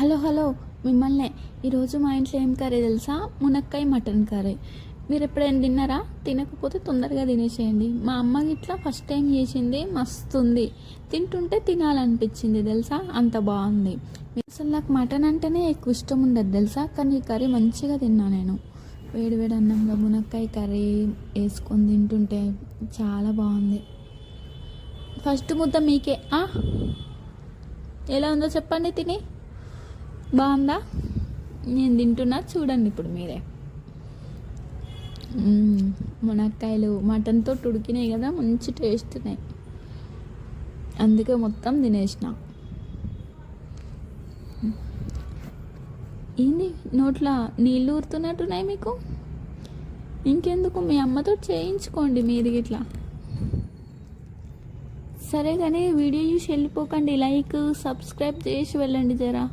Hello hello మిమ్మల్నే. ఈరోజు మా ఇంట్లో ఏం కర్రీ తెలుసా? మునక్కాయ మటన్ కర్రీ. మీరు ఎప్పుడైనా తిన్నారా? తినకపోతే తొందరగా తినేసేయండి. మా అమ్మ ఇట్లా ఫస్ట్ టైం చేసింది మస్తుంది. తింటుంటే తినాలనిపించింది తెలుసా? అంత బాగుంది. అసలు నాకు మటన్ అంటేనే ఎక్కువ ఇష్టం ఉండదు తెలుసా? కానీ ఈ కర్రీ మంచిగా తిన్నా నేను. వేడి వేడి అన్నంలో మునక్కాయ కర్రీ వేసుకొని తింటుంటే చాలా బాగుంది. ఫస్ట్ ముద్ద మీకే. ఎలా ఉందో చెప్పండి తిని. బాగుందా? నేను తింటున్నా చూడండి ఇప్పుడు మీరే. మునక్కాయలు మటన్తో ఉడికినాయి కదా మంచి టేస్ట్ ఉన్నాయి. అందుకే మొత్తం తినేసిన. ఏంది? నోట్లో నీళ్ళు ఊరుతున్నట్టున్నాయి మీకు? ఇంకెందుకు? మీ అమ్మతో చేయించుకోండి మీరు ఇట్లా. సరే కానీ వీడియో చూసి వెళ్ళిపోకండి. లైక్ సబ్స్క్రైబ్ చేసి వెళ్ళండి జరా.